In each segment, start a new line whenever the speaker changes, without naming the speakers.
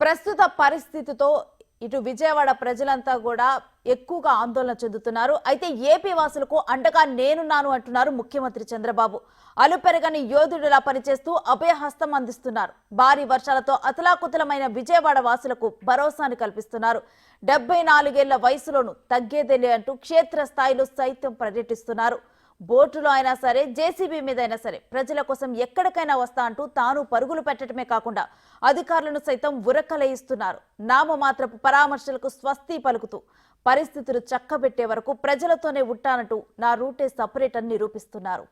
ప్రస్తుత పరిస్థితితో ఇటు విజయవాడ ప్రజలంతా కూడా ఎక్కువగా ఆందోళన చెందుతున్నారు. అయితే ఏపీ వాసులకు అండగా నేనున్నాను అంటున్నారు ముఖ్యమంత్రి చంద్రబాబు. అలుపెరగని యోధుడిలా పనిచేస్తూ అభయహస్తం అందిస్తున్నారు. భారీ వర్షాలతో అతలాకుతలమైన విజయవాడ వాసులకు భరోసాను కల్పిస్తున్నారు. డెబ్బై నాలుగేళ్ళ వయసులోనూ తగ్గేదేలే అంటూ క్షేత్రస్థాయిలో సైతం పర్యటిస్తున్నారు. బోటులో అయినా సరే జేసీబీ మీద అయినా సరే ప్రజల కోసం ఎక్కడికైనా వస్తా అంటూ తాను పరుగులు పెట్టడమే కాకుండా అధికారులను సైతం ఉరకలేయిస్తున్నారు. నామమాత్రపు పరామర్శలకు స్వస్తి పలుకుతూ పరిస్థితులు చక్కబెట్టే వరకు ప్రజలతోనే ఉంటానంటూ నా రూటే సపరేట్ అని నిరూపిస్తున్నారు.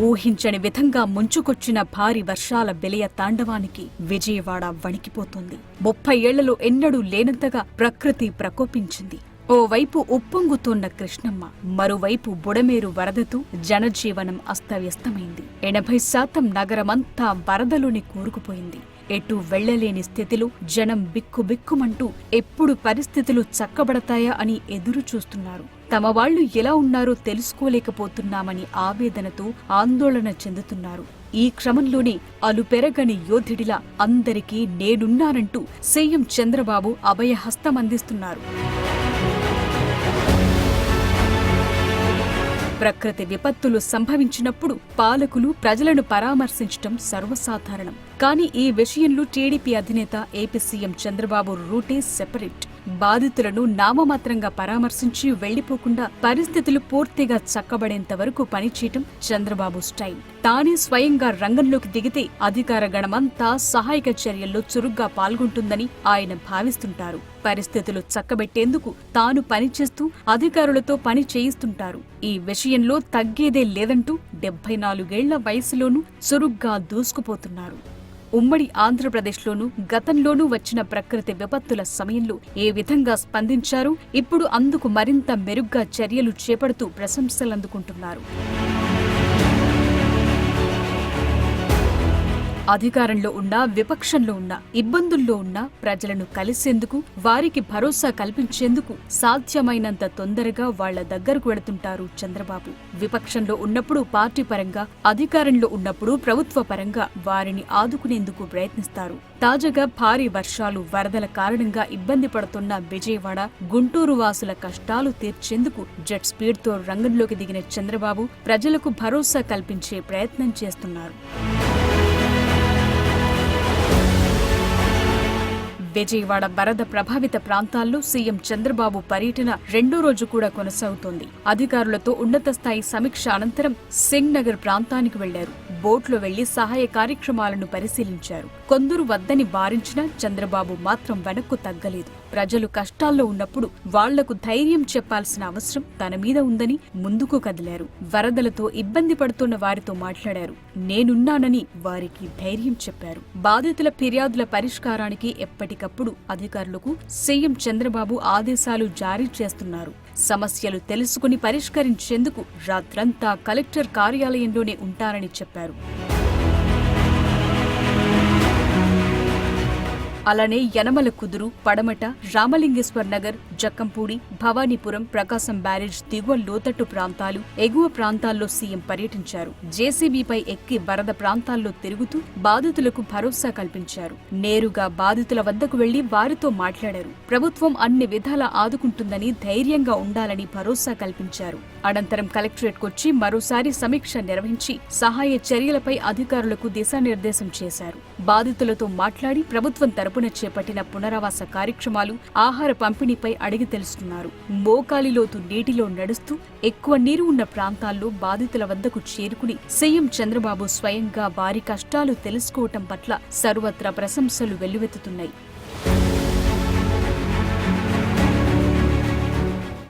ఊహించని విధంగా ముంచుకొచ్చిన భారీ వర్షాల బెలయ తాండవానికి విజయవాడ వణికిపోతుంది. ముప్పై ఏళ్ళలో ఎన్నడూ లేనంతగా ప్రకృతి ప్రకోపించింది. ఓవైపు ఉప్పొంగుతోన్న కృష్ణమ్మ మరోవైపు బుడమేరు వరదతో జనజీవనం అస్తవ్యస్తమైంది. ఎనభై శాతం నగరమంతా వరదలోని కూరుకుపోయింది. ఎటు వెళ్ళలేని స్థితిలో జనం బిక్కుబిక్కుమంటూ ఎప్పుడు పరిస్థితులు చక్కబడతాయా అని ఎదురు చూస్తున్నారు. తమ వాళ్ళు ఎలా ఉన్నారో తెలుసుకోలేకపోతున్నామని ఆవేదనతో ఆందోళన చెందుతున్నారు. ఈ క్రమంలోనే అలుపెరగని యోధుడిలా అందరికీ నేనున్నానంటూ సీఎం చంద్రబాబు అభయహస్తమందిస్తున్నారు ప్రకృతి విపత్తులు సంభవించినప్పుడు పాలకులు ప్రజలను పరామర్శించటం సర్వసాధారణం. కానీ ఈ విషయంలో టీడీపీ అధినేత ఏపీ సీఎం చంద్రబాబు రూటే సెపరేట్. బాధితులను నామమాత్రంగా పరామర్శించి వెళ్ళిపోకుండా పరిస్థితులు పూర్తిగా చక్కబడేంత వరకు పనిచేయటం చంద్రబాబు స్టైల్. తానే స్వయంగా రంగంలోకి దిగితే అధికార గణమంతా సహాయక చర్యల్లో చురుగ్గా పాల్గొంటుందని ఆయన భావిస్తుంటారు. పరిస్థితులు చక్కబెట్టేందుకు తాను పనిచేస్తూ అధికారులతో పని చేయిస్తుంటారు. ఈ విషయంలో తగ్గేదే లేదంటూ డెబ్బై నాలుగేళ్ళ వయసులోనూ చురుగ్గా దూసుకుపోతున్నారు. ఉమ్మడి ఆంధ్రప్రదేశ్లోనూ గతంలోనూ వచ్చిన ప్రకృతి విపత్తుల సమయంలో ఏ విధంగా స్పందించారు ఇప్పుడు అందుకు మరింత మెరుగ్గా చర్యలు చేపడుతూ ప్రశంసలందుకుంటున్నారు. అధికారంలో ఉన్నా విపక్షంలో ఉన్నా ఇబ్బందుల్లో ఉన్నా ప్రజలను కలిసేందుకు వారికి భరోసా కల్పించేందుకు సాధ్యమైనంత తొందరగా వాళ్ళ దగ్గరకు వెళుతుంటారు చంద్రబాబు. విపక్షంలో ఉన్నప్పుడు పార్టీ పరంగా అధికారంలో ఉన్నప్పుడు ప్రభుత్వ పరంగా వారిని ఆదుకునేందుకు ప్రయత్నిస్తారు. తాజాగా భారీ వర్షాలు వరదల కారణంగా ఇబ్బంది పడుతున్న విజయవాడ గుంటూరు వాసుల కష్టాలు తీర్చేందుకు జెట్ స్పీడ్తో రంగంలోకి దిగిన చంద్రబాబు ప్రజలకు భరోసా కల్పించే ప్రయత్నం చేస్తున్నారు. విజయవాడ వరద ప్రభావిత ప్రాంతాల్లో సీఎం చంద్రబాబు పర్యటన రెండో రోజు కూడా కొనసాగుతోంది. అధికారులతో ఉన్నత స్థాయి సమీక్ష అనంతరం సింగ్ నగర్ ప్రాంతానికి వెళ్ళారు. బోట్లో వెళ్ళి సహాయ కార్యక్రమాలను పరిశీలించారు. కొందరు వద్దని వారించినా చంద్రబాబు మాత్రం వెనక్కు తగ్గలేదు. ప్రజలు కష్టాల్లో ఉన్నప్పుడు వాళ్ళకు ధైర్యం చెప్పాల్సిన అవసరం తన మీద ఉందని ముందుకు కదిలారు. వరదలతో ఇబ్బంది పడుతున్న వారితో మాట్లాడారు. నేనున్నానని వారికి ధైర్యం చెప్పారు. బాధితుల ఫిర్యాదుల పరిష్కారానికి ఎప్పటికప్పుడు అధికారులకు సీఎం చంద్రబాబు ఆదేశాలు జారీ చేస్తున్నారు. సమస్యలు తెలుసుకుని పరిష్కరించేందుకు రాత్రంతా కలెక్టర్ కార్యాలయంలోనే ఉంటారని చెప్పారు. అలానే యనమల కుదురు పడమట రామలింగేశ్వర్ నగర్ జక్కంపూడి భవానీపురం ప్రకాశం బ్యారేజ్ దిగువ లోతట్టు ప్రాంతాలు ఎగువ ప్రాంతాల్లో సీఎం పర్యటించారు. జేసీబీపై ఎక్కి వరద ప్రాంతాల్లో తిరుగుతూ బాధితులకు భరోసా కల్పించారు. నేరుగా బాధితుల వద్దకు వెళ్ళి వారితో మాట్లాడారు. ప్రభుత్వం అన్ని విధాలా ఆదుకుంటుందని ధైర్యంగా ఉండాలని భరోసా కల్పించారు. అనంతరం కలెక్టరేట్కొచ్చి మరోసారి సమీక్ష నిర్వహించి సహాయ చర్యలపై అధికారులకు దిశానిర్దేశం చేశారు. బాధితులతో మాట్లాడి ప్రభుత్వం తరపున చేపట్టిన పునరావాస కార్యక్రమాలు ఆహార పంపిణీపై అడిగి తెలుసుకున్నారు మోకాలిలోతు నీటిలో నడుస్తూ ఎక్కువ నీరు ఉన్న ప్రాంతాల్లో బాధితుల వద్దకు చేరుకుని సీఎం చంద్రబాబు స్వయంగా వారి కష్టాలు తెలుసుకోవటం పట్ల సర్వత్రా ప్రశంసలు వెల్లువెత్తుతున్నాయి.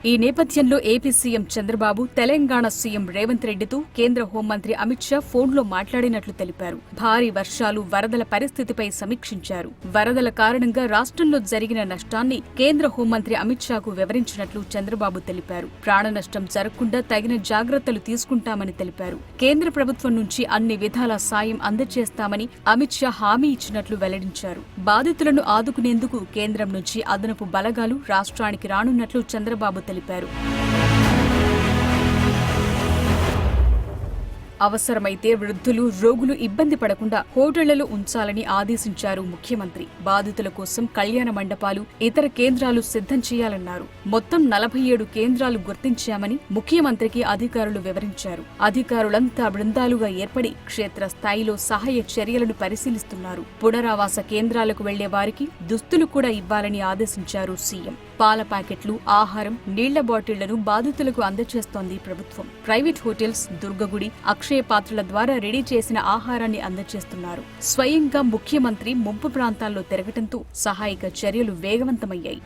ఈ నేపథ్యంలో AP CM Chandrababu Telangana CM Revanth రెడ్డితో కేంద్ర హోంమంత్రి అమిత్ షా ఫోన్లో మాట్లాడినట్లు తెలిపారు. భారీ వర్షాలు వరదల పరిస్థితిపై సమీక్షించారు. వరదల కారణంగా రాష్ట్రంలో జరిగిన నష్టాన్ని కేంద్ర హోంమంత్రి అమిత్ షాకు వివరించినట్లు చంద్రబాబు తెలిపారు. ప్రాణ నష్టం జరగకుండా తగిన జాగ్రత్తలు తీసుకుంటామని తెలిపారు. కేంద్ర ప్రభుత్వం నుంచి అన్ని విధాల సాయం అందజేస్తామని అమిత్ షా హామీ ఇచ్చినట్లు వెల్లడించారు. బాధితులను ఆదుకునేందుకు కేంద్రం నుంచి అదనపు బలగాలు రాష్ట్రానికి రానున్నట్లు చంద్రబాబు తెలిపారు. అవసరమైతే వృద్ధులు రోగులు ఇబ్బంది పడకుండా హోటళ్ళలో ఉంచాలని ఆదేశించారు ముఖ్యమంత్రి. బాధితుల కోసం కళ్యాణ మండపాలు ఇతర కేంద్రాలు సిద్ధం చేయాలన్నారు. మొత్తం నలభై ఏడు కేంద్రాలు గుర్తించామని ముఖ్యమంత్రికి అధికారులు వివరించారు. అధికారులంతా బృందాలుగా ఏర్పడి క్షేత్ర స్థాయిలో సహాయ చర్యలను పరిశీలిస్తున్నారు. పునరావాస కేంద్రాలకు వెళ్ళే వారికి దుస్తులు కూడా ఇవ్వాలని ఆదేశించారు సీఎం. పాల ప్యాకెట్లు ఆహారం నీళ్ళ బాటిళ్ళను బాధితులకు అందజేస్తోంది ప్రభుత్వం. ప్రైవేట్ హోటల్స్ దుర్గగుడి అక్షయ పాత్రల ద్వారా రెడీ చేసిన ఆహారాన్ని అందజేస్తున్నారు స్వయంగా ముఖ్యమంత్రి ముంపు ప్రాంతాల్లో తిరగటంతో సహాయక చర్యలు వేగవంతమయ్యాయి.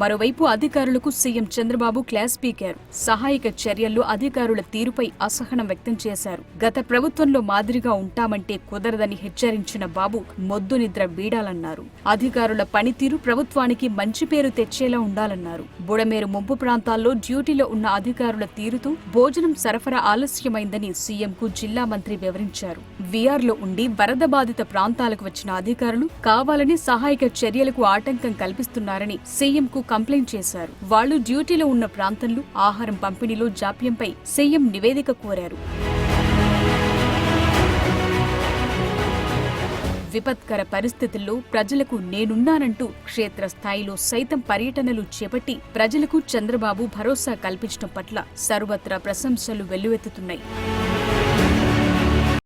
మరోవైపు అధికారులకు సీఎం చంద్రబాబు క్లాస్ పీకారు సహాయక చర్యల్లో అధికారుల తీరుపై అసహనం వ్యక్తం చేశారు. గత ప్రభుత్వంలో మాదిరిగా ఉంటామంటే కుదరదని హెచ్చరించిన బాబు మొద్దు నిద్ర వీడాలన్నారు. అధికారుల పనితీరు ప్రభుత్వానికి మంచి పేరు తెచ్చేలా ఉండాలన్నారు. బుడమేరు ముంపు ప్రాంతాల్లో డ్యూటీలో ఉన్న అధికారుల తీరుతో భోజనం సరఫరా ఆలస్యమైందని సీఎంకు జిల్లా మంత్రి వివరించారు. విఆర్లో ఉండి వరద బాధిత ప్రాంతాలకు వచ్చిన అధికారులు కావాలని సహాయక చర్యలకు ఆటంకం కల్పిస్తున్నారని సీఎంకు కంప్లైంట్ చేశారు. వాళ్ళు డ్యూటీలో ఉన్న ప్రాంతంలో ఆహారం పంపిణీలో జాప్యంపై సీఎం నివేదిక కోరారు. విపత్కర పరిస్థితుల్లో ప్రజలకు నేనున్నానంటూ క్షేత్రస్థాయిలో సైతం పర్యటనలు చేపట్టి ప్రజలకు చంద్రబాబు భరోసా కల్పించడం పట్ల సర్వత్రా ప్రశంసలు వెల్లువెత్తుతున్నాయి.